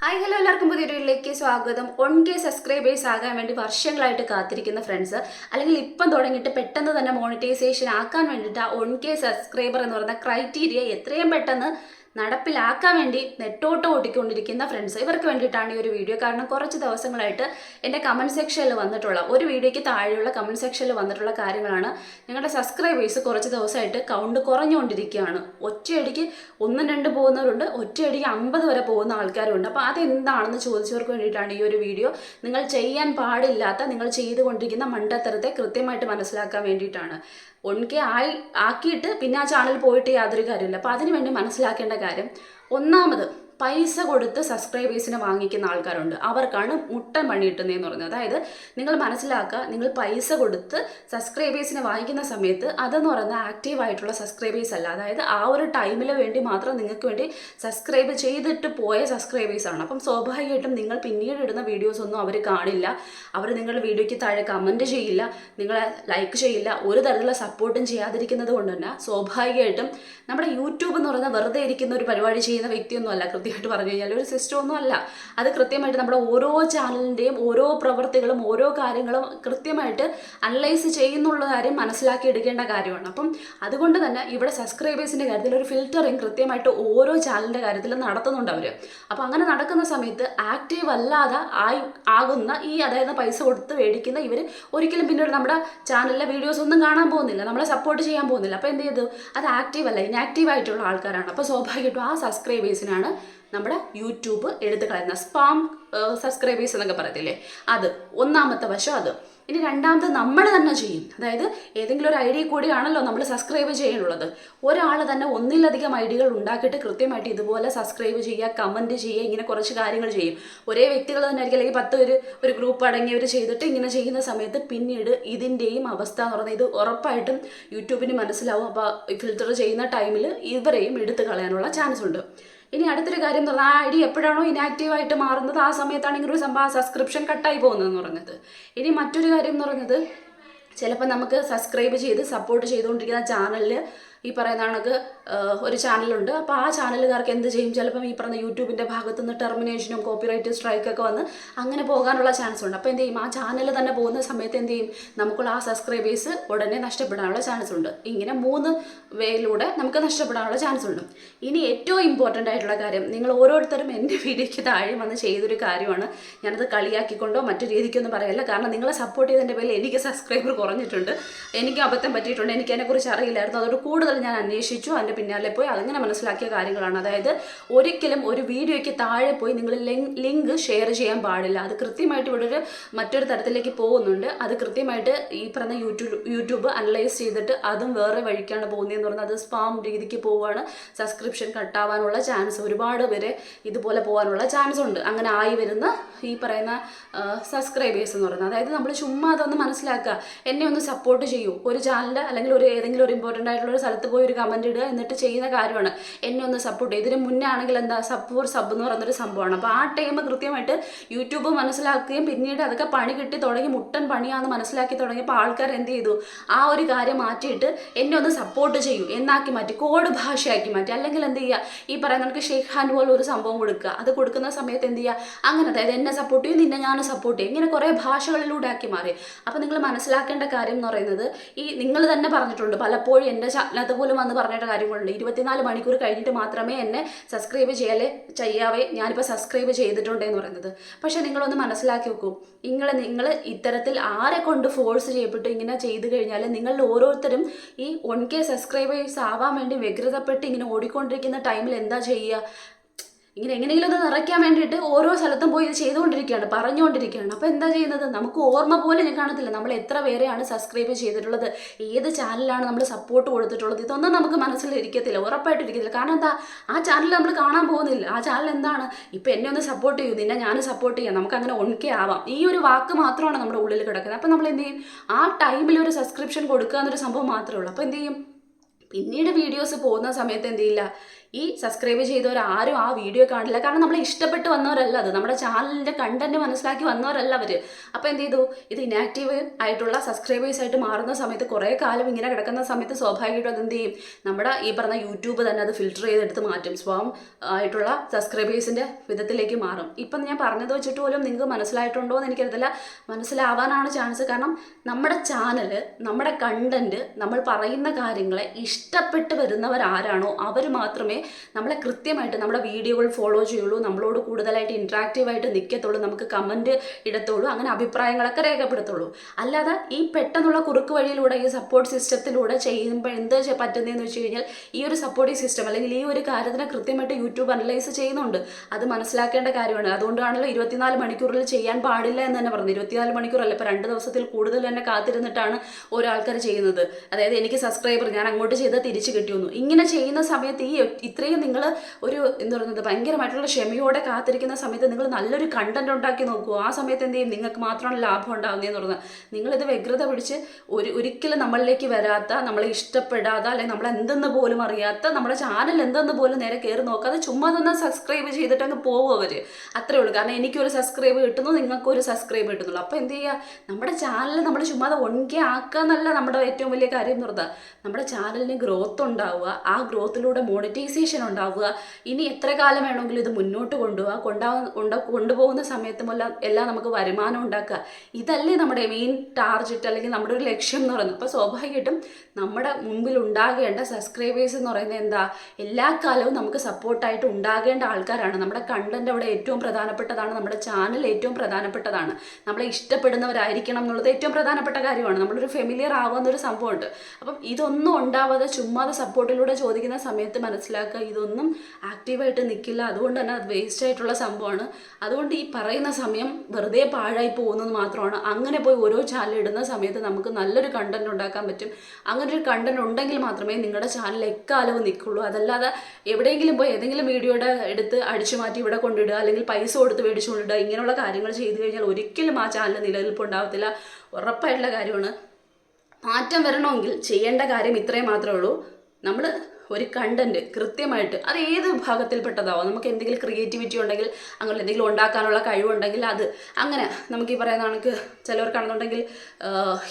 Hi hello എല്ലാവർക്കും പുതിയ വീഡിയോയിലേക്ക് സ്വാഗതം. ഒൺ കെ സബ്സ്ക്രൈബേഴ്സ് ആകാൻ വേണ്ടി വർഷങ്ങളായിട്ട് കാത്തിരിക്കുന്ന ഫ്രണ്ട്സ് അല്ലെങ്കിൽ ഇപ്പം തുടങ്ങിയിട്ട് പെട്ടെന്ന് തന്നെ മോണിറ്റൈസേഷൻ ആക്കാൻ വേണ്ടിയിട്ട് ആ ഒൺ കെ സബ്സ്ക്രൈബർ എന്ന് പറയുന്ന ക്രൈറ്റീരിയ എത്രയും പെട്ടെന്ന് നടപ്പിലാക്കാൻ വേണ്ടി നെട്ടോട്ട് ഓടിക്കൊണ്ടിരിക്കുന്ന ഫ്രണ്ട്സ് ഇവർക്ക് വേണ്ടിയിട്ടാണ് ഈ ഒരു വീഡിയോ കാരണം കുറച്ച് ദിവസങ്ങളായിട്ട് എന്റെ കമന്റ് സെക്ഷനിൽ വന്നിട്ടുള്ള ഒരു വീഡിയോയ്ക്ക് താഴെയുള്ള കമന്റ് സെക്ഷനിൽ വന്നിട്ടുള്ള കാര്യങ്ങളാണ് ഞങ്ങളുടെ സബ്സ്ക്രൈബേഴ്സ് കുറച്ച് ദിവസമായിട്ട് കൗണ്ട് കുറഞ്ഞുകൊണ്ടിരിക്കുകയാണ്. ഒറ്റയടിക്ക് ഒന്നും രണ്ട് പോകുന്നവരുണ്ട് ഒറ്റയടിക്ക് അമ്പത് വരെ പോകുന്ന ആൾക്കാരുണ്ട്. അപ്പോൾ അതെന്താണെന്ന് ചോദിച്ചവർക്ക് വേണ്ടിയിട്ടാണ് ഈ ഒരു വീഡിയോ നിങ്ങൾ ചെയ്യാൻ പാടില്ലാത്ത നിങ്ങൾ ചെയ്തുകൊണ്ടിരിക്കുന്ന മണ്ടത്തരത്തെ കൃത്യമായിട്ട് മനസ്സിലാക്കാൻ വേണ്ടിയിട്ടാണ്. ഒൺ കെ ആയി ആക്കിയിട്ട് പിന്നെ ആ ചാനൽ പോയിട്ട് യാതൊരു കാര്യമില്ല അപ്പോൾ അതിനുവേണ്ടി മനസ്സിലാക്കേണ്ട കാര്യം ഒന്നാമത് പൈസ കൊടുത്ത് സബ്സ്ക്രൈബേഴ്സിനെ വാങ്ങിക്കുന്ന ആൾക്കാരുണ്ട്. അവർക്കാണ് മുട്ടൻ പണി കിട്ടുന്നതെന്ന് അതായത് നിങ്ങൾ മനസ്സിലാക്കുക നിങ്ങൾ പൈസ കൊടുത്ത് സബ്സ്ക്രൈബേഴ്സിനെ വാങ്ങിക്കുന്ന സമയത്ത് അതെന്ന് പറയുന്നത് ആക്റ്റീവായിട്ടുള്ള സബ്സ്ക്രൈബേഴ്സ് അല്ല. അതായത് ആ ഒരു ടൈമിൽ വേണ്ടി മാത്രം നിങ്ങൾക്ക് വേണ്ടി സബ്സ്ക്രൈബ് ചെയ്തിട്ട് പോയ സബ്സ്ക്രൈബേഴ്സ് ആണ്. അപ്പം സ്വാഭാവികമായിട്ടും നിങ്ങൾ പിന്നീട് ഇടുന്ന വീഡിയോസ് ഒന്നും അവർ കാണില്ല. അവർ നിങ്ങളുടെ വീഡിയോയ്ക്ക് താഴെ കമന്റ് ചെയ്യില്ല. നിങ്ങളെ ലൈക്ക് ചെയ്യില്ല. ഒരു തരത്തിലുള്ള സപ്പോർട്ടും ചെയ്യാതിരിക്കുന്നത് കൊണ്ട് തന്നെ സ്വാഭാവികമായിട്ടും നമ്മുടെ യൂട്യൂബ് എന്ന് പറയുന്നത് വെറുതെ ഇരിക്കുന്ന ഒരു പരിപാടി ചെയ്യുന്ന വ്യക്തിയൊന്നും അല്ല കൃത്യമായിട്ട് പറഞ്ഞു കഴിഞ്ഞാൽ ഒരു സിസ്റ്റം ഒന്നും അല്ല. അത് കൃത്യമായിട്ട് നമ്മുടെ ഓരോ ചാനലിന്റെയും ഓരോ പ്രവൃത്തികളും ഓരോ കാര്യങ്ങളും കൃത്യമായിട്ട് അനലൈസ് ചെയ്യുന്നുള്ള കാര്യം മനസ്സിലാക്കി എടുക്കേണ്ട കാര്യമാണ്. അപ്പം അതുകൊണ്ട് തന്നെ ഇവിടെ സബ്സ്ക്രൈബേഴ്സിന്റെ കാര്യത്തിൽ ഒരു ഫിൽറ്ററിങ് കൃത്യമായിട്ട് ഓരോ ചാനലിന്റെ കാര്യത്തിൽ നടത്തുന്നുണ്ട് അവർ അപ്പോൾ അങ്ങനെ നടക്കുന്ന സമയത്ത് ആക്റ്റീവ് അല്ലാതെ ആയി ആകുന്ന ഈ അതായത് പൈസ കൊടുത്ത് മേടിക്കുന്ന ഇവർ ഒരിക്കലും പിന്നീട് നമ്മുടെ ചാനലിലെ വീഡിയോസ് ഒന്നും കാണാൻ പോകുന്നില്ല. നമ്മളെ സപ്പോർട്ട് ചെയ്യാൻ പോകുന്നില്ല. അപ്പോൾ എന്ത് ചെയ്തു? അത് ആക്റ്റീവ് അല്ല ഇനാക്റ്റീവ് ആയിട്ടുള്ള ആൾക്കാരാണ്. അപ്പോൾ സ്വാഭാവികമായിട്ടും ആ സബ്സ്ക്രൈബേഴ്സിനാണ് നമ്മുടെ യൂട്യൂബ് എടുത്തു കളയുന്ന സ്പാം സബ്സ്ക്രൈബേഴ്സ് എന്നൊക്കെ പറയത്തില്ലേ? അത് ഒന്നാമത്തെ വശം അത്. ഇനി രണ്ടാമത് നമ്മൾ തന്നെ ചെയ്യും. അതായത് ഏതെങ്കിലും ഒരു ഐ ഡി കൂടിയാണല്ലോ നമ്മൾ സബ്സ്ക്രൈബ് ചെയ്യാനുള്ളത്. ഒരാൾ തന്നെ ഒന്നിലധികം ഐ ഡികൾ ഉണ്ടാക്കിയിട്ട് കൃത്യമായിട്ട് ഇതുപോലെ സബ്സ്ക്രൈബ് ചെയ്യുക കമന്റ് ചെയ്യുക ഇങ്ങനെ കുറച്ച് കാര്യങ്ങൾ ചെയ്യും. ഒരേ വ്യക്തികൾ തന്നെ ആയിരിക്കും അല്ലെങ്കിൽ പത്ത് പേര് ഒരു ഗ്രൂപ്പ് അടങ്ങിയവർ ചെയ്തിട്ട് ഇങ്ങനെ ചെയ്യുന്ന സമയത്ത് പിന്നീട് ഇതിന്റെയും അവസ്ഥ എന്ന് പറഞ്ഞാൽ ഇത് ഉറപ്പായിട്ടും യൂട്യൂബിന് മനസ്സിലാവും. അപ്പോൾ ഫിൽറ്റർ ചെയ്യുന്ന ടൈമിൽ ഇവരെയും എടുത്തു കളയാനുള്ള ചാൻസ് ഉണ്ട്. ഇനി അടുത്തൊരു കാര്യം എന്ന് ആ ഐ ഡി എപ്പോഴാണോ ഇനാക്റ്റീവായിട്ട് മാറുന്നത് ആ സമയത്താണ് ഒരു സംഭവം സബ്സ്ക്രിപ്ഷൻ കട്ടായി പോകുന്നതെന്ന് പറഞ്ഞത്. ഇനി മറ്റൊരു കാര്യം എന്ന് പറഞ്ഞത് ചിലപ്പോൾ നമുക്ക് സബ്സ്ക്രൈബ് ചെയ്ത് സപ്പോർട്ട് ചെയ്തുകൊണ്ടിരിക്കുന്ന ചാനലിൽ ഈ പറയുന്ന കണക്ക് ഒരു ചാനലുണ്ട്. അപ്പോൾ ആ ചാനലുകാർക്ക് എന്ത് ചെയ്യും? ചിലപ്പം ഈ പറഞ്ഞ യൂട്യൂബിന്റെ ഭാഗത്തു നിന്ന് ടെർമിനേഷനും കോപ്പിറൈറ്റ് സ്ട്രൈക്കൊക്കെ വന്ന് അങ്ങനെ പോകാനുള്ള ചാൻസ് ഉണ്ട്. അപ്പോൾ എന്ത് ചെയ്യും? ആ ചാനൽ തന്നെ പോകുന്ന സമയത്ത് എന്ത് ചെയ്യും? നമുക്കുള്ള ആ സബ്സ്ക്രൈബേഴ്സ് ഉടനെ നഷ്ടപ്പെടാനുള്ള ചാൻസ് ഉണ്ട്. ഇങ്ങനെ മൂന്ന് വേയിലൂടെ നമുക്ക് നഷ്ടപ്പെടാനുള്ള ചാൻസ് ഉണ്ട്. ഇനി ഏറ്റവും ഇമ്പോർട്ടന്റ് ആയിട്ടുള്ള കാര്യം നിങ്ങൾ ഓരോരുത്തരും എന്റെ വീഡിയോയ്ക്ക് താഴെ വന്ന് ചെയ്തൊരു കാര്യമാണ്. ഞാനത് കളിയാക്കിക്കൊണ്ടോ മറ്റു രീതിക്കൊന്നും പറയല്ല. കാരണം നിങ്ങളെ സപ്പോർട്ട് ചെയ്തതിന്റെ പേരിൽ എനിക്ക് സബ്സ്ക്രൈബർ കുറഞ്ഞിട്ടുണ്ട്. എനിക്ക് അബദ്ധം പറ്റിയിട്ടുണ്ട്. എനിക്ക് അതിനെക്കുറിച്ച് അറിയില്ലായിരുന്നു. അതുകൊണ്ട് കൂടുതൽ ഞാൻ അന്വേഷിച്ചു. അതിന്റെ പിന്നാലെ പോയി അങ്ങനെ മനസ്സിലാക്കിയ കാര്യങ്ങളാണ്. അതായത് ഒരിക്കലും ഒരു വീഡിയോയ്ക്ക് താഴെ പോയി നിങ്ങൾ ലിങ്ക് ഷെയർ ചെയ്യാൻ പാടില്ല. അത് കൃത്യമായിട്ട് ഇവിടെ ഒരു മറ്റൊരു തരത്തിലേക്ക് പോകുന്നുണ്ട്. അത് കൃത്യമായിട്ട് ഈ പറഞ്ഞ യൂട്യൂബ് യൂട്യൂബ് അനലൈസ് ചെയ്തിട്ട് അതും വേറെ വഴിക്കാണ് പോകുന്നതെന്ന് പറഞ്ഞാൽ അത് സ്പാം രീതിക്ക് പോവുകയാണ്. സബ്സ്ക്രിപ്ഷൻ കട്ടാവാനുള്ള ചാൻസ് ഒരുപാട് പേര് ഇതുപോലെ പോകാനുള്ള ചാൻസ് ഉണ്ട്. അങ്ങനെ ആയി വരുന്ന ഈ പറയുന്ന സബ്സ്ക്രൈബേഴ്സ് എന്ന് പറയുന്നത്. അതായത് നമ്മൾ ചുമ്മാ അതൊന്ന് മനസ്സിലാക്കുക. എന്നെ ഒന്ന് സപ്പോർട്ട് ചെയ്യൂ. ഒരു ചാനലിൽ അല്ലെങ്കിൽ ഒരു ഏതെങ്കിലും ഒരു ഇമ്പോർട്ടന്റ് ആയിട്ടുള്ള ഒരു സ്ഥലത്ത് പോയി ഒരു കമന്റ് ഇടുക എന്നിട്ട് ചെയ്യുന്ന കാര്യമാണ്. എന്നെ ഒന്ന് സപ്പോർട്ട് ചെയ്യും. ഇതിന് മുന്നേ ആണെങ്കിൽ എന്താ സപ്പോർ സബ് എന്ന് പറയുന്നൊരു സംഭവമാണ്. അപ്പോൾ ആ ടൈം കൃത്യമായിട്ട് യൂട്യൂബ് മനസ്സിലാക്കുകയും പിന്നീട് അതൊക്കെ പണി കിട്ടി തുടങ്ങി മുട്ടൻ പണിയാണെന്ന് മനസ്സിലാക്കി തുടങ്ങിയപ്പോൾ ആൾക്കാർ എന്ത് ചെയ്തു? ആ ഒരു കാര്യം മാറ്റിയിട്ട് എന്നെ ഒന്ന് സപ്പോർട്ട് ചെയ്യൂ. എന്നാക്കി മാറ്റി. കോഡ് ഭാഷയാക്കി മാറ്റി. അല്ലെങ്കിൽ എന്ത് ചെയ്യുക ഈ പറയുന്ന നമുക്ക് ഷെയ്ഖ് ഹാൻഡ് പോലെ ഒരു സംഭവം കൊടുക്കുക. അത് കൊടുക്കുന്ന സമയത്ത് എന്ത് ചെയ്യുക അങ്ങനെ അതായത് എന്നെ സപ്പോർട്ട് ചെയ്യും നിന്നെ ഞാൻ സപ്പോർട്ട് ചെയ്യും. ഇങ്ങനെ കുറേ ഭാഷകളിലൂടെ ആക്കി മാറി. അപ്പോൾ നിങ്ങൾ മനസ്സിലാക്കേണ്ട കാര്യം എന്ന് പറയുന്നത് ഈ നിങ്ങൾ തന്നെ പറഞ്ഞിട്ടുണ്ട്. പലപ്പോഴും എന്റെ ചാനലത്ത് പോലും വന്ന് പറഞ്ഞിട്ട് കാര്യങ്ങളുണ്ട് ഇരുപത്തിനാല് മണിക്കൂർ കഴിഞ്ഞിട്ട് മാത്രമേ എന്നെ സബ്സ്ക്രൈബ് ചെയ്യലേ ചെയ്യാവേ. ഞാനിപ്പോൾ സബ്സ്ക്രൈബ് ചെയ്തിട്ടുണ്ട് എന്ന് പറയുന്നത്. പക്ഷേ നിങ്ങളൊന്ന് മനസ്സിലാക്കി വെക്കൂ. നിങ്ങൾ നിങ്ങൾ ഇത്തരത്തിൽ ആരെ കൊണ്ട് ഫോഴ്സ് ചെയ്യപ്പെട്ട് ഇങ്ങനെ ചെയ്തു കഴിഞ്ഞാൽ നിങ്ങളിൽ ഓരോരുത്തരും ഈ വൺ കെ സബ്സ്ക്രൈബേഴ്സ് ആവാൻ വേണ്ടി വ്യഗ്രതപ്പെട്ട് ഇങ്ങനെ ഓടിക്കൊണ്ടിരിക്കുന്ന ടൈമിൽ എന്താ ചെയ്യുക ഇങ്ങനെ എങ്ങനെയെങ്കിലും ഒന്ന് നിറയ്ക്കാൻ വേണ്ടിയിട്ട് ഓരോ സ്ഥലത്തും പോയി ഇത് ചെയ്തുകൊണ്ടിരിക്കുകയാണ് പറഞ്ഞുകൊണ്ടിരിക്കുകയാണ്. അപ്പോൾ എന്താ ചെയ്യുന്നത്? നമുക്ക് ഓർമ്മ പോലും ഞാൻ കാണത്തില്ല. നമ്മൾ എത്ര പേരെയാണ് സബ്സ്ക്രൈബ് ചെയ്തിട്ടുള്ളത്? ഏത് ചാനലാണ് നമ്മൾ സപ്പോർട്ട് കൊടുത്തിട്ടുള്ളത്? ഇതൊന്നും നമുക്ക് മനസ്സിലിരിക്കത്തില്ല ഉറപ്പായിട്ട് ഇരിക്കത്തില്ല. കാരണം എന്താ? ആ ചാനൽ നമ്മൾ കാണാൻ പോകുന്നില്ല. ആ ചാനൽ എന്താണ്? ഇപ്പം എന്നെ ഒന്ന് സപ്പോർട്ട് ചെയ്യൂ നിന്നെ ഞാൻ സപ്പോർട്ട് ചെയ്യാം. നമുക്ക് അങ്ങനെ ഒൺകെ ആവാം. ഈ ഒരു വാക്ക് മാത്രമാണ് നമ്മുടെ ഉള്ളിൽ കിടക്കുന്നത്. അപ്പം നമ്മൾ എന്ത് ചെയ്യും? ആ ടൈമിൽ ഒരു സബ്സ്ക്രിപ്ഷൻ കൊടുക്കുക എന്നൊരു സംഭവം മാത്രമേ ഉള്ളൂ. അപ്പോൾ എന്ത് ചെയ്യും? പിന്നീട് വീഡിയോസ് പോകുന്ന സമയത്ത് എന്ത് ചെയ്യില്ല? ഈ സബ്സ്ക്രൈബ് ചെയ്തവർ ആരും ആ വീഡിയോ കാണില്ല. കാരണം നമ്മളെ ഇഷ്ടപ്പെട്ട് വന്നവരല്ല അത്. നമ്മുടെ ചാനലിന്റെ കണ്ടന്റ് മനസ്സിലാക്കി വന്നവരല്ല അവർ അപ്പോൾ എന്ത് ചെയ്തു? ഇത് ഇനാക്റ്റീവ് ആയിട്ടുള്ള സബ്സ്ക്രൈബേഴ്സ് ആയിട്ട് മാറുന്ന സമയത്ത് കുറേ കാലം ഇങ്ങനെ കിടക്കുന്ന സമയത്ത് സ്വാഭാവികമായിട്ടും അതെന്ത് ചെയ്യും? നമ്മുടെ ഈ പറഞ്ഞ യൂട്യൂബ് തന്നെ അത് ഫിൽറ്റർ ചെയ്തെടുത്ത് മാറ്റും. സ്വാം ആയിട്ടുള്ള സബ്സ്ക്രൈബേഴ്സിന്റെ വിധത്തിലേക്ക് മാറും. ഇപ്പം ഞാൻ പറഞ്ഞത് വെച്ചിട്ട് പോലും നിങ്ങൾക്ക് മനസ്സിലായിട്ടുണ്ടോ എന്ന് എനിക്കറിയത്തില്ല. മനസ്സിലാവാനാണ് ചാൻസ് കാരണം നമ്മുടെ ചാനൽ നമ്മുടെ കണ്ടന്റ് നമ്മൾ പറയുന്ന കാര്യങ്ങളെ ഇഷ്ടപ്പെട്ട് വരുന്നവരാരാണോ അവർ മാത്രമേ നമ്മളെ കൃത്യമായിട്ട് നമ്മുടെ വീഡിയോകൾ ഫോളോ ചെയ്യുള്ളൂ നമ്മളോട് കൂടുതലായിട്ട് ഇൻട്രാക്റ്റീവായിട്ട് നിൽക്കത്തുള്ളൂ നമുക്ക് കമന്റ് ഇടത്തുള്ളൂ അങ്ങനെ അഭിപ്രായങ്ങളൊക്കെ രേഖപ്പെടുത്തുള്ളൂ. അല്ലാതെ ഈ പെട്ടെന്നുള്ള കുറുക്ക് വഴിയിലൂടെ ഈ സപ്പോർട്ട് സിസ്റ്റത്തിലൂടെ ചെയ്യുമ്പോൾ എന്ത് പറ്റുന്നതെന്ന് വെച്ച് കഴിഞ്ഞാൽ ഈ ഒരു സപ്പോർട്ടിംഗ് സിസ്റ്റം അല്ലെങ്കിൽ ഈ ഒരു കാര്യത്തിനെ കൃത്യമായിട്ട് യൂട്യൂബ് അനലൈസ് ചെയ്യുന്നുണ്ട്. അത് മനസ്സിലാക്കേണ്ട കാര്യമാണ്. അതുകൊണ്ടാണല്ലോ ഇരുപത്തിനാല് മണിക്കൂറിൽ ചെയ്യാൻ പാടില്ല എന്ന് തന്നെ പറഞ്ഞു ഇരുപത്തിനാല് മണിക്കൂറല്ല ഇപ്പോൾ രണ്ട് ദിവസത്തിൽ കൂടുതൽ തന്നെ കാത്തിരുന്നിട്ടാണ് ഓരോ ആൾക്കാർ ചെയ്യുന്നത്. അതായത് എനിക്ക് സബ്സ്ക്രൈബർ ഞാൻ അങ്ങോട്ട് ചെയ്താൽ തിരിച്ച് കിട്ടിയൊന്നു. ഇങ്ങനെ ചെയ്യുന്ന സമയത്ത് ഈ ഇത്രയും നിങ്ങൾ ഒരു എന്താ പറയുന്നത് ഭയങ്കരമായിട്ടുള്ള ക്ഷമയോടെ കാത്തിരിക്കുന്ന സമയത്ത് നിങ്ങൾ നല്ലൊരു കണ്ടന്റ് ഉണ്ടാക്കി നോക്കൂ. ആ സമയത്ത് എന്ത് ചെയ്യും? നിങ്ങൾക്ക് മാത്രമാണ് ലാഭം ഉണ്ടാകുന്നതെന്ന് പറഞ്ഞാൽ നിങ്ങളിത് വ്യഗ്രത പിടിച്ച് ഒരു ഒരിക്കലും നമ്മളിലേക്ക് വരാത്ത നമ്മളെ ഇഷ്ടപ്പെടാത്ത അല്ലെങ്കിൽ നമ്മൾ എന്തെന്ന് പോലും അറിയാത്ത നമ്മുടെ ചാനൽ എന്തെന്ന് പോലും നേരെ കയറി നോക്കാതെ ചുമ്മാ തന്നെ സബ്സ്ക്രൈബ് ചെയ്തിട്ട് അങ്ങ് പോകും അവർ അത്രേ ഉള്ളൂ. കാരണം എനിക്കൊരു സബ്സ്ക്രൈബ് കിട്ടുന്നു നിങ്ങൾക്കൊരു സബ്സ്ക്രൈബ് കിട്ടുന്നുള്ളൂ. അപ്പോൾ എന്ത് ചെയ്യുക നമ്മുടെ ചാനൽ നമ്മൾ ചുമ്മാതെ ഒൺകെ ആക്കുക എന്നല്ല നമ്മുടെ ഏറ്റവും വലിയ കാര്യം എന്ന് പറഞ്ഞാൽ നമ്മുടെ ചാനലിന് ഗ്രോത്ത് ഉണ്ടാവുക. ആ ഗ്രോത്തിലൂടെ മോണിറ്റൈസേഷൻ ഉണ്ടാവുക. ഇനി എത്ര കാലം വേണമെങ്കിലും ഇത് മുന്നോട്ട് കൊണ്ടുപോകുക കൊണ്ടാ കൊണ്ട കൊണ്ടുപോകുന്ന സമയത്തുമെല്ലാം എല്ലാം നമുക്ക് വരുമാനം ഉണ്ടാക്കുക. ഇതല്ലേ നമ്മുടെ മെയിൻ ടാർജറ്റ് അല്ലെങ്കിൽ നമ്മുടെ ഒരു ലക്ഷ്യം എന്ന് പറയുന്നത്. അപ്പോൾ സ്വാഭാവികമായിട്ടും നമ്മുടെ മുമ്പിൽ ഉണ്ടാകേണ്ട സബ്സ്ക്രൈബേഴ്സ് എന്ന് പറയുന്നത് എന്താ? എല്ലാ കാലവും നമുക്ക് സപ്പോർട്ടായിട്ട് ഉണ്ടാകേണ്ട ആൾക്കാരാണ്. നമ്മുടെ കണ്ടന്റ് അവിടെ ഏറ്റവും പ്രധാനപ്പെട്ടതാണ്. നമ്മുടെ ചാനൽ ഏറ്റവും പ്രധാനപ്പെട്ടതാണ്. നമ്മളെ ഇഷ്ടപ്പെടുന്നവരായിരിക്കണം എന്നുള്ളത് ഏറ്റവും പ്രധാനപ്പെട്ട കാര്യമാണ്. നമ്മളൊരു ഫെമിലിയർ ആവുന്ന ഒരു സംഭവമുണ്ട്. അപ്പം ഇതൊന്നും ഉണ്ടാവാതെ ചുമ്മാതെ സപ്പോർട്ടിലൂടെ ചോദിക്കുന്ന സമയത്ത് മനസ്സിലാക്കുക ഇതൊന്നും ആക്റ്റീവായിട്ട് നിൽക്കില്ല അതുകൊണ്ട് തന്നെ അത് വേസ്റ്റ് ആയിട്ടുള്ള സംഭവമാണ്. അതുകൊണ്ട് ഈ പറയുന്ന സമയം വെറുതെ പാഴായി പോകുന്നത് മാത്രമാണ്. അങ്ങനെ പോയി ഓരോ ചാനൽ ഇടുന്ന സമയത്ത് നമുക്ക് നല്ലൊരു കണ്ടന്റ് ഉണ്ടാക്കാൻ പറ്റും. അങ്ങനെ ഒരു കണ്ടന്റ് ഉണ്ടെങ്കിൽ മാത്രമേ നിങ്ങളുടെ ചാനൽ എക്കാലവും നിൽക്കുള്ളൂ അതല്ലാതെ എവിടെയെങ്കിലും പോയി ഏതെങ്കിലും വീഡിയോയുടെ എടുത്ത് അടിച്ചു മാറ്റി ഇവിടെ കൊണ്ടിടുക അല്ലെങ്കിൽ പൈസ കൊടുത്ത് മേടിച്ചു കൊണ്ടിടുക ഇങ്ങനെയുള്ള കാര്യങ്ങൾ ചെയ്തു കഴിഞ്ഞാൽ ഒരിക്കലും ആ ചാനൽ നിലനിൽപ്പ് ഉണ്ടാവത്തില്ല. ഉറപ്പായിട്ടുള്ള കാര്യമാണ്. മാറ്റം വരണമെങ്കിൽ ചെയ്യേണ്ട കാര്യം ഇത്രയും മാത്രമേ ഉള്ളൂ. നമ്മൾ ഒരു കണ്ടന്റ് കൃത്യമായിട്ട് അത് ഏത് വിഭാഗത്തിൽപ്പെട്ടതാവും. നമുക്ക് എന്തെങ്കിലും ക്രിയേറ്റിവിറ്റി ഉണ്ടെങ്കിൽ അങ്ങനെ എന്തെങ്കിലും ഉണ്ടാക്കാനുള്ള കഴിവുണ്ടെങ്കിൽ അത് അങ്ങനെ. നമുക്ക് ഈ പറയുന്ന കണക്ക് ചിലവർക്കാണെന്നുണ്ടെങ്കിൽ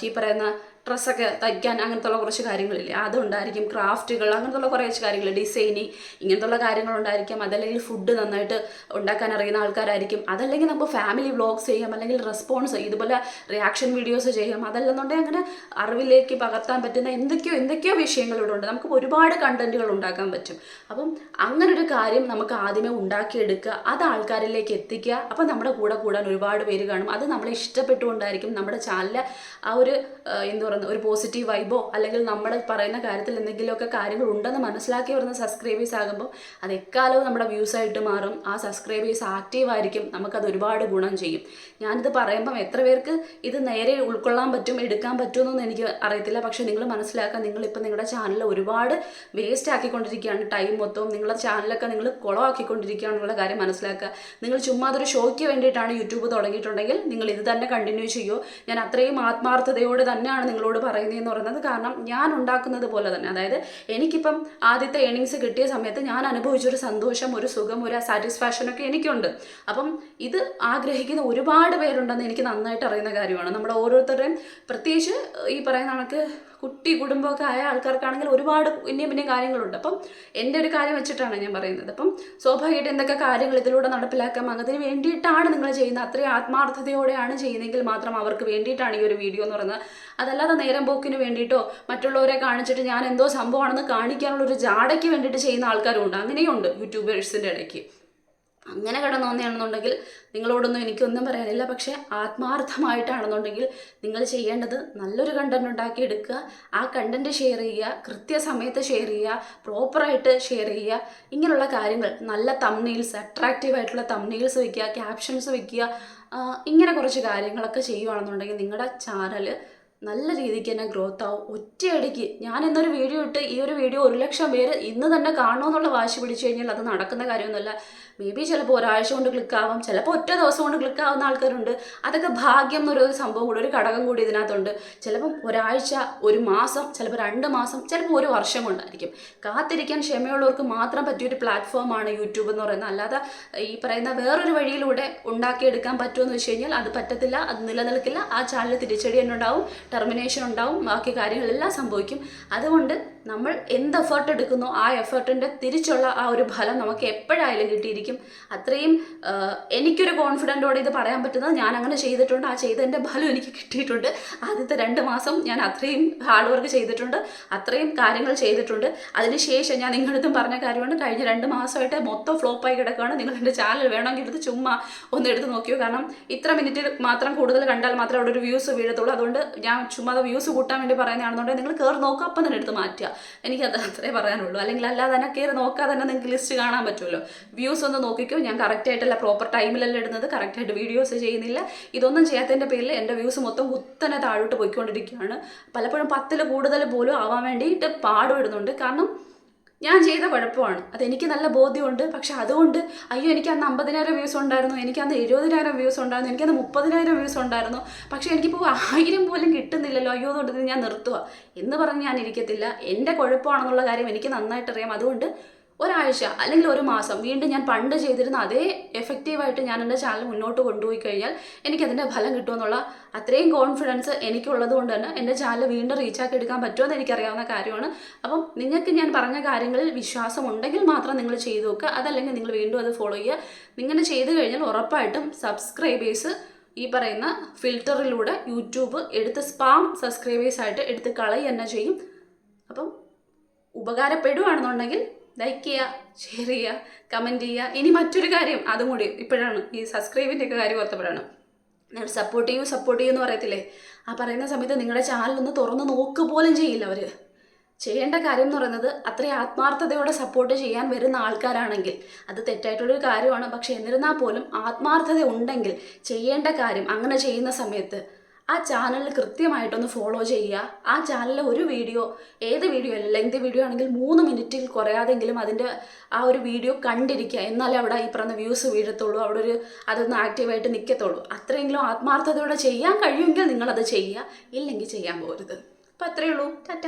ഈ പറയുന്ന ഡ്രസ്സൊക്കെ തയ്ക്കാൻ അങ്ങനത്തുള്ള കുറച്ച് കാര്യങ്ങളില്ലേ? അതുണ്ടായിരിക്കും ക്രാഫ്റ്റുകൾ അങ്ങനത്തുള്ള കുറച്ച് കാര്യങ്ങൾ. ഡിസൈനിങ് ഇങ്ങനത്തുള്ള കാര്യങ്ങളുണ്ടായിരിക്കാം. അതല്ലെങ്കിൽ ഫുഡ് നന്നായിട്ട് ഉണ്ടാക്കാൻ അറിയുന്ന ആൾക്കാരായിരിക്കും. അതല്ലെങ്കിൽ നമുക്ക് ഫാമിലി വ്ളോഗ്സ് ചെയ്യാം അല്ലെങ്കിൽ റെസ്പോൺസ് ഇതുപോലെ റിയാക്ഷൻ വീഡിയോസ് ചെയ്യാം. അതല്ലെന്നുണ്ടെങ്കിൽ അങ്ങനെ അറിവിലേക്ക് പകർത്താൻ പറ്റുന്ന എന്തൊക്കെയോ എന്തൊക്കെയോ വിഷയങ്ങൾ ഇവിടെ ഉണ്ട്. നമുക്ക് ഒരുപാട് കണ്ടന്റുകൾ ഉണ്ടാക്കാൻ പറ്റും. അപ്പം അങ്ങനെ ഒരു കാര്യം നമുക്ക് ആദ്യമേ ഉണ്ടാക്കിയെടുക്കുക. അത് ആൾക്കാരിലേക്ക് എത്തിക്കുക. അപ്പം നമ്മുടെ കൂടെ കൂടാൻ ഒരുപാട് പേര് കാണും. അത് നമ്മളെ ഇഷ്ടപ്പെട്ടുകൊണ്ടായിരിക്കും നമ്മുടെ ചാനലിൽ ആ ഒരു എന്താ പറയുക ഒരു പോസിറ്റീവ് വൈബോ അല്ലെങ്കിൽ നമ്മൾ പറയുന്ന കാര്യത്തിൽ എന്തെങ്കിലുമൊക്കെ കാര്യങ്ങൾ ഉണ്ടെന്ന് മനസ്സിലാക്കി വരുന്ന സബ്സ്ക്രൈബേഴ്സ് ആകുമ്പോൾ അത് എക്കാലവും നമ്മുടെ വ്യൂസ് ആയിട്ട് മാറും. ആ സബ്സ്ക്രൈബേഴ്സ് ആക്റ്റീവ് ആയിരിക്കും. നമുക്കത് ഒരുപാട് ഗുണം ചെയ്യും. ഞാനിത് പറയുമ്പം എത്ര പേർക്ക് ഇത് നേരെ ഉൾക്കൊള്ളാൻ പറ്റും എടുക്കാൻ പറ്റുമെന്നൊന്നും എനിക്ക് അറിയത്തില്ല. പക്ഷേ നിങ്ങൾ മനസ്സിലാക്കാൻ നിങ്ങളിപ്പോൾ നിങ്ങളുടെ ചാനൽ ഒരുപാട് വേസ്റ്റ് ആക്കിക്കൊണ്ടിരിക്കുകയാണ്. ടൈം മൊത്തവും നിങ്ങളുടെ ചാനലൊക്കെ നിങ്ങൾ കുളമാക്കിക്കൊണ്ടിരിക്കുകയാണെന്നുള്ള കാര്യം മനസ്സിലാക്കുക. നിങ്ങൾ ചുമ്മാ അതൊരു ഷോയ്ക്ക് വേണ്ടിയിട്ടാണ് യൂട്യൂബ് തുടങ്ങിയിട്ടുണ്ടെങ്കിൽ നിങ്ങൾ ഇത് തന്നെ കണ്ടിന്യൂ ചെയ്യുമോ ഞാൻ അത്രയും ആത്മാർത്ഥതയോടെ തന്നെയാണ് നിങ്ങളോട് പറയുന്നതെന്ന് പറയുന്നത് കാരണം ഞാൻ ഉണ്ടാക്കുന്നത് പോലെ തന്നെ. അതായത് എനിക്കിപ്പം ആദ്യത്തെ ഏണിങ്സ് കിട്ടിയ സമയത്ത് ഞാൻ അനുഭവിച്ചൊരു സന്തോഷം ഒരു സുഖം ഒരു സാറ്റിസ്ഫാക്ഷനൊക്കെ എനിക്കുണ്ട്. അപ്പം ഇത് ആഗ്രഹിക്കുന്ന ഒരുപാട് പേരുണ്ടെന്ന് എനിക്ക് നന്നായിട്ട് അറിയുന്ന കാര്യമാണ്. നമ്മുടെ ഓരോരുത്തരുടെയും പ്രത്യേകിച്ച് ഈ പറയുന്ന കണക്ക് കുട്ടി കുടുംബമൊക്കെ ആയ ആൾക്കാർക്കാണെങ്കിൽ ഒരുപാട് പിന്നെയും പിന്നെയും കാര്യങ്ങളുണ്ട്. അപ്പം എന്റെ ഒരു കാര്യം വെച്ചിട്ടാണ് ഞാൻ പറയുന്നത്. അപ്പം സ്വാഭാവികമായിട്ട് എന്തൊക്കെ കാര്യങ്ങൾ ഇതിലൂടെ നടപ്പിലാക്കാം അതിന് വേണ്ടിയിട്ടാണ് നിങ്ങൾ ചെയ്യുന്നത്. അത്രയും ആത്മാർത്ഥതയോടെയാണ് ചെയ്യുന്നതെങ്കിൽ മാത്രം അവർക്ക് വേണ്ടിയിട്ടാണ് ഈ ഒരു വീഡിയോ എന്ന് പറയുന്നത്. അതല്ലാതെ നേരം പോക്കിന് വേണ്ടിയിട്ടോ മറ്റുള്ളവരെ കാണിച്ചിട്ട് ഞാൻ എന്തോ സംഭവമാണെന്ന് കാണിക്കാനുള്ള ഒരു ജാടയ്ക്ക് വേണ്ടിയിട്ട് ചെയ്യുന്ന ആൾക്കാരും ഉണ്ട് അങ്ങനെയുണ്ട് യൂട്യൂബേഴ്സിന്റെ ഇടയ്ക്ക്. അങ്ങനെ കിടന്നോന്നെയാണെന്നുണ്ടെങ്കിൽ നിങ്ങളോടൊന്നും എനിക്കൊന്നും പറയാനില്ല. പക്ഷേ ആത്മാർത്ഥമായിട്ടാണെന്നുണ്ടെങ്കിൽ നിങ്ങൾ ചെയ്യേണ്ടത് നല്ലൊരു കണ്ടന്റ് ഉണ്ടാക്കി എടുക്കുക ആ കണ്ടന്റ് ഷെയർ ചെയ്യുക കൃത്യസമയത്ത് ഷെയർ ചെയ്യുക പ്രോപ്പറായിട്ട് ഷെയർ ചെയ്യുക. ഇങ്ങനെയുള്ള കാര്യങ്ങൾ നല്ല തമ്നെയിൽസ് അട്രാക്റ്റീവ് ആയിട്ടുള്ള തമ്നെയിൽസ് വയ്ക്കുക ക്യാപ്ഷൻസ് വയ്ക്കുക ഇങ്ങനെ കുറച്ച് കാര്യങ്ങളൊക്കെ ചെയ്യുകയാണെന്നുണ്ടെങ്കിൽ നിങ്ങളുടെ ചാനൽ നല്ല രീതിക്ക് തന്നെ ഗ്രോത്ത് ആവും. ഒറ്റയടിക്ക് ഞാൻ ഇന്നൊരു വീഡിയോ ഇട്ട് ഈ ഒരു വീഡിയോ ഒരു ലക്ഷം പേര് ഇന്ന് തന്നെ കാണുമെന്നുള്ള വാശി പിടിച്ചു കഴിഞ്ഞാൽ അത് നടക്കുന്ന കാര്യമൊന്നുമല്ല. മേ ബി ചിലപ്പോൾ ഒരാഴ്ച കൊണ്ട് ക്ലിക്ക് ആവാം. ചിലപ്പോൾ ഒറ്റ ദിവസം കൊണ്ട് ക്ലിക്ക് ആവുന്ന ആൾക്കാരുണ്ട്. അതൊക്കെ ഭാഗ്യം എന്നൊരു സംഭവം കൂടി ഒരു ഘടകം കൂടി ഇതിനകത്തുണ്ട്. ചിലപ്പം ഒരാഴ്ച ഒരു മാസം ചിലപ്പോൾ രണ്ട് മാസം ചിലപ്പോൾ ഒരു വർഷം കൊണ്ടായിരിക്കും. കാത്തിരിക്കാൻ ക്ഷമയുള്ളവർക്ക് മാത്രം പറ്റിയൊരു പ്ലാറ്റ്ഫോമാണ് യൂട്യൂബ് എന്ന് പറയുന്നത്. അല്ലാതെ ഈ പറയുന്ന വേറൊരു വഴിയിലൂടെ ഉണ്ടാക്കിയെടുക്കാൻ പറ്റുമെന്ന് വെച്ച് കഴിഞ്ഞാൽ അത് പറ്റത്തില്ല അത് നിലനിൽക്കില്ല. ആ ചാനൽ തിരിച്ചടി തന്നെ ഉണ്ടാവും ടെർമിനേഷൻ ഉണ്ടാവും ബാക്കി കാര്യങ്ങളെല്ലാം സംഭവിക്കും. അതുകൊണ്ട് നമ്മൾ എന്ത് എഫേർട്ട് എടുക്കുന്നു ആ എഫേർട്ടിന്റെ തിരിച്ചുള്ള ആ ഒരു ഫലം നമുക്ക് എപ്പോഴായാലും കിട്ടിയിരിക്കും. അത്രയും ആ, എനിക്കൊരു കോൺഫിഡന്റോടെ ഇത് പറയാൻ പറ്റുന്നത് ഞാൻ അങ്ങനെ ചെയ്തിട്ടുണ്ട്. ആ ചെയ്തതിന്റെ ഫലം എനിക്ക് കിട്ടിയിട്ടുണ്ട്. ആദ്യത്തെ രണ്ട് മാസം ഞാൻ അത്രയും ഹാർഡ് വർക്ക് ചെയ്തിട്ടുണ്ട്. അത്രയും കാര്യങ്ങൾ ചെയ്തിട്ടുണ്ട്. അതിനുശേഷം ഞാൻ നിങ്ങളടുത്തും പറഞ്ഞ കാര്യമാണ്. കഴിഞ്ഞ രണ്ട് മാസമായിട്ട് മൊത്തം ഫ്ലോപ്പായി കിടക്കുകയാണ്. നിങ്ങൾ എന്റെ ചാനൽ വേണമെങ്കിൽ എടുത്ത് ചുമ്മാ ഒന്ന് എടുത്ത് നോക്കിയോ? കാരണം ഇത്ര മിനിറ്റ് മാത്രം കൂടുതൽ കണ്ടാൽ മാത്രമേ അവിടെ ഒരു വ്യൂസ് വീഴത്തുള്ളൂ. അതുകൊണ്ട് ഞാൻ ചുമ്മാ വ്യൂസ് കൂട്ടാൻ വേണ്ടി പറയുന്നതാണെന്നുണ്ടെങ്കിൽ നിങ്ങൾ കയറി നോക്കുക അപ്പം തന്നെ എടുത്ത് മാറ്റുക. എനിക്കത് അത്രേ പറയാനുള്ളൂ. അല്ലെങ്കിൽ അല്ലാതെ തന്നെ കയറി നോക്കാതെ തന്നെ നിങ്ങൾക്ക് ലിസ്റ്റ് കാണാൻ പറ്റുമല്ലോ. വ്യൂസ് ഒന്ന് നോക്കിക്കോ ഞാൻ കറക്റ്റ് ആയിട്ടല്ല പ്രോപ്പർ ടൈമിലല്ല ഇടുന്നത് കറക്റ്റായിട്ട് വീഡിയോസ് ചെയ്യുന്നില്ല. ഇതൊന്നും ചെയ്യാത്തതിന്റെ പേരിൽ എന്റെ വ്യൂസ് മൊത്തം കുത്തനെ താഴോട്ട് പോയിക്കൊണ്ടിരിക്കുകയാണ്. പലപ്പോഴും പത്തിൽ കൂടുതൽ പോലും ആവാൻ വേണ്ടിയിട്ട് പാടുപെടുന്നുണ്ട്. കാരണം ഞാൻ ചെയ്ത കുഴപ്പമാണ്. അതെനിക്ക് നല്ല ബോധ്യമുണ്ട്. പക്ഷെ അതുകൊണ്ട് അയ്യോ എനിക്ക് അന്ന് അമ്പതിനായിരം വ്യൂസ് ഉണ്ടായിരുന്നു എനിക്ക് അന്ന് എഴുപതിനായിരം വ്യൂസ് ഉണ്ടായിരുന്നു എനിക്കന്ന് മുപ്പതിനായിരം വ്യൂസ് ഉണ്ടായിരുന്നു. പക്ഷേ എനിക്കിപ്പോൾ ആയിരം പോലും കിട്ടുന്നില്ലല്ലോ. അയ്യോ ഇത് ഞാൻ നിർത്തുക എന്ന് പറഞ്ഞ് ഞാൻ ഇരിക്കത്തില്ല. എന്റെ കുഴപ്പമാണെന്നുള്ള കാര്യം എനിക്ക് നന്നായിട്ട് അറിയാം അതുകൊണ്ട് ഒരാഴ്ച അല്ലെങ്കിൽ ഒരു മാസം വീണ്ടും ഞാൻ പണ്ട് ചെയ്തിരുന്ന അതേ എഫക്റ്റീവായിട്ട് ഞാൻ എന്റെ ചാനൽ മുന്നോട്ട് കൊണ്ടുപോയി കഴിഞ്ഞാൽ എനിക്കതിന്റെ ഫലം കിട്ടുമെന്നുള്ള അത്രയും കോൺഫിഡൻസ് എനിക്കുള്ളത് കൊണ്ട് തന്നെ എന്റെ ചാനൽ വീണ്ടും റീച്ചാക്കി എടുക്കാൻ പറ്റുമെന്ന് എനിക്കറിയാവുന്ന കാര്യമാണ്. അപ്പം നിങ്ങൾക്ക് ഞാൻ പറഞ്ഞ കാര്യങ്ങളിൽ വിശ്വാസം ഉണ്ടെങ്കിൽ മാത്രം നിങ്ങൾ ചെയ്തു നോക്കുക. അതല്ലെങ്കിൽ നിങ്ങൾ വീണ്ടും അത് ഫോളോ ചെയ്യുക. ഇങ്ങനെ ചെയ്തു കഴിഞ്ഞാൽ ഉറപ്പായിട്ടും സബ്സ്ക്രൈബേഴ്സ് ഈ പറയുന്ന ഫിൽറ്ററിലൂടെ യൂട്യൂബ് എടുത്ത് സ്പാം സബ്സ്ക്രൈബേഴ്സായിട്ട് എടുത്ത് കളയുക തന്നെ ചെയ്യും. അപ്പം ഉപകാരപ്പെടുകയാണെന്നുണ്ടെങ്കിൽ ലൈക്ക് ചെയ്യുക ഷെയർ ചെയ്യുക കമന്റ് ചെയ്യുക. ഇനി മറ്റൊരു കാര്യം അതും കൂടി ഇപ്പോഴാണ്. ഈ സബ്സ്ക്രൈബിന്റെ ഒക്കെ കാര്യം ഓർത്തപ്പോഴാണ്. നിങ്ങൾ സപ്പോർട്ട് ചെയ്യൂ സപ്പോർട്ട് ചെയ്യുമെന്ന് പറയത്തില്ലേ? ആ പറയുന്ന സമയത്ത് നിങ്ങളുടെ ചാനലൊന്ന് തുറന്ന് നോക്കുക പോലും ചെയ്യില്ല അവർ ചെയ്യേണ്ട കാര്യം എന്ന് പറയുന്നത് അത്രയും ആത്മാർത്ഥതയോടെ സപ്പോർട്ട് ചെയ്യാൻ വരുന്ന ആൾക്കാരാണെങ്കിൽ അത് തെറ്റായിട്ടുള്ളൊരു കാര്യമാണ്. പക്ഷേ എന്നിരുന്നാൽ പോലും ആത്മാർത്ഥത ഉണ്ടെങ്കിൽ ചെയ്യേണ്ട കാര്യം അങ്ങനെ ചെയ്യുന്ന സമയത്ത് ആ ചാനൽ കൃത്യമായിട്ടൊന്ന് ഫോളോ ചെയ്യുക. ആ ചാനലിലെ ഒരു വീഡിയോ ഏത് വീഡിയോ ലെങ്ത് വീഡിയോ ആണെങ്കിൽ മൂന്ന് മിനിറ്റിൽ കുറയാതെങ്കിലും അതിന്റെ ആ ഒരു വീഡിയോ കണ്ടിരിക്കുക. എന്നാലേ അവിടെ ഈ പറഞ്ഞ വ്യൂസ് വീഴത്തുള്ളൂ അവിടെ ഒരു അതൊന്ന് ആക്റ്റീവായിട്ട് നിൽക്കത്തുള്ളൂ അത്രയെങ്കിലും ആത്മാർത്ഥതയോടെ ചെയ്യാൻ കഴിയുമെങ്കിൽ നിങ്ങളത് ചെയ്യുക. ഇല്ലെങ്കിൽ ചെയ്യാൻ പോരുത് അപ്പം അത്രയേ ഉള്ളൂ. ടാറ്റ.